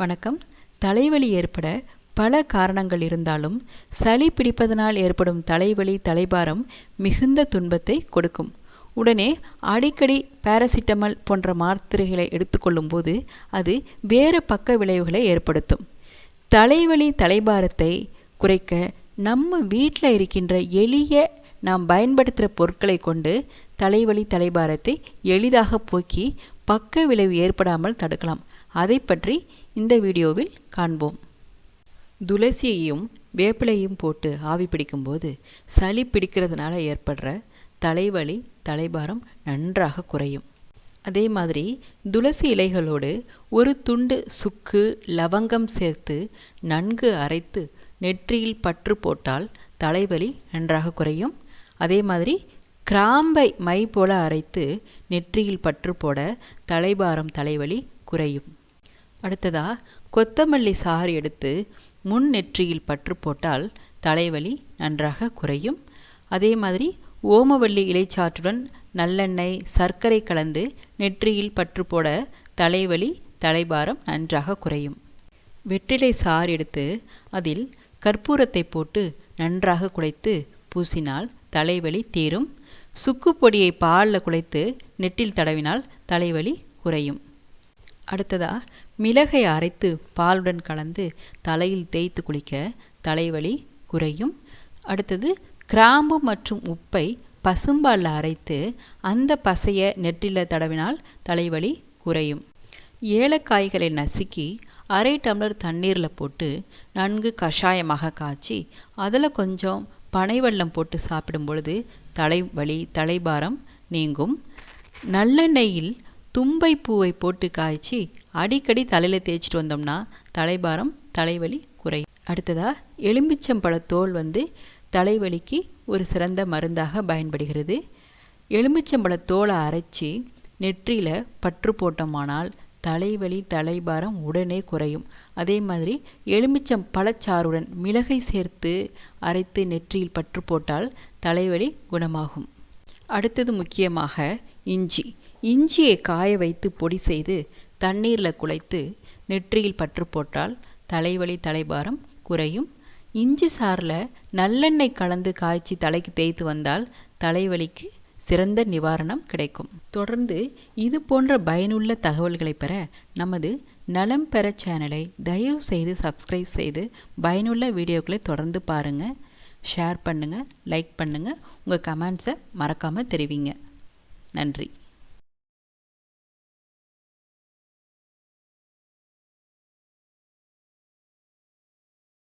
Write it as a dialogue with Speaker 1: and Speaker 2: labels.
Speaker 1: வணக்கம். தலைவலி ஏற்பட பல காரணங்கள் இருந்தாலும் சளி பிடிப்பதனால் ஏற்படும் தலைவலி தலைபாரம் மிகுந்த துன்பத்தை கொடுக்கும். உடனே அடிக்கடி பாராசிட்டமல் போன்ற மாத்திரைகளை எடுத்துக்கொள்ளும் போது அது வேறு பக்க விளைவுகளை ஏற்படுத்தும். தலைவலி தலைபாரத்தை குறைக்க நம்ம வீட்டில் இருக்கின்ற எளிய நாம் பயன்படுத்துகிற பொருட்களை கொண்டு தலைவலி தலைபாரத்தை எளிதாக போக்கி பக்க விளைவு ஏற்படாமல் தடுக்கலாம். அதை பற்றி இந்த வீடியோவில் காண்போம். துளசியையும் வேப்பிலையும் போட்டு ஆவி பிடிக்கும்போது சளி பிடிக்கிறதுனால ஏற்படுற தலைவலி தலைபாரம் நன்றாக குறையும். அதே மாதிரி துளசி இலைகளோடு ஒரு துண்டு சுக்கு லவங்கம் சேர்த்து நன்கு அரைத்து நெற்றியில் பற்று போட்டால் தலைவலி நன்றாக குறையும். அதே மாதிரி கிராம்பை மை போல அரைத்து நெற்றியில் பற்று போட தலைபாரம் தலைவலி குறையும். அடுத்ததா கொத்தமல்லி சாறு எடுத்து முன் நெற்றியில் பற்று போட்டால் தலைவலி நன்றாக குறையும். அதே மாதிரி ஓமவல்லி இலைச்சாற்றுடன் நல்லெண்ணெய் சர்க்கரை கலந்து நெற்றியில் பற்று போட தலைவலி தலைபாரம் நன்றாக குறையும். வெற்றிலை சாறு எடுத்து அதில் கற்பூரத்தை போட்டு நன்றாக குழைத்து பூசினால் தலைவலி தீரும். சுக்கு பொடியை பாலில் குழைத்து நெட்டில் தடவினால் தலைவலி குறையும். அடுத்ததா மிளகை அரைத்து பாலுடன் கலந்து தலையில் தேய்த்து குளிக்க தலைவலி குறையும். அடுத்தது கிராம்பு மற்றும் உப்பை பசும்பாலில் அரைத்து அந்த பசையை நெற்றியில் தடவினால் தலைவலி குறையும். ஏலக்காய்களை நசுக்கி அரை டம்ளர் தண்ணீரில் போட்டு நன்கு கஷாயமாக காய்ச்சி அதில் கொஞ்சம் பனைவெல்லம் போட்டு சாப்பிடும் பொழுது தலைவலி தலைபாரம் நீங்கும். நல்லெண்ணெயில் தும்பை பூவை போட்டு காய்ச்சி அடிக்கடி தலையில் தேய்ச்சிட்டு வந்தோம்னா தலைபாரம் தலைவலி குறையும். அடுத்ததாக எலும்பிச்சம்பழ தோல் வந்து தலைவலிக்கு ஒரு சிறந்த மருந்தாக பயன்படுகிறது. எலுமிச்சம்பழ தோலை அரைச்சி நெற்றியில் பற்று போட்டோமானால் தலைவலி தலைபாரம் உடனே குறையும். அதே மாதிரி எலுமிச்சம் பழச்சாறுடன் மிளகை சேர்த்து அரைத்து நெற்றியில் பற்று போட்டால் தலைவலி குணமாகும். அடுத்தது முக்கியமாக இஞ்சி. இஞ்சியை காய வைத்து பொடி செய்து தண்ணீரில் குழைத்து நெற்றியில் பற்று போட்டால் தலைவலி தலைபாரம் குறையும். இஞ்சி சாறில் நல்லெண்ணெய் கலந்து காய்ச்சி தலைக்கு தேய்த்து வந்தால் தலைவலிக்கு சிறந்த நிவாரணம் கிடைக்கும். தொடர்ந்து இது போன்ற பயனுள்ள தகவல்களை பெற நமது நலம் பெற சேனலை தயவு செய்து சப்ஸ்கிரைப் செய்து பயனுள்ள வீடியோக்களை தொடர்ந்து பாருங்கள் ஷேர் பண்ணுங்கள் லைக் பண்ணுங்கள் உங்கள் கமெண்ட்ஸை மறக்காமல் தெரிவிங்க. நன்றி.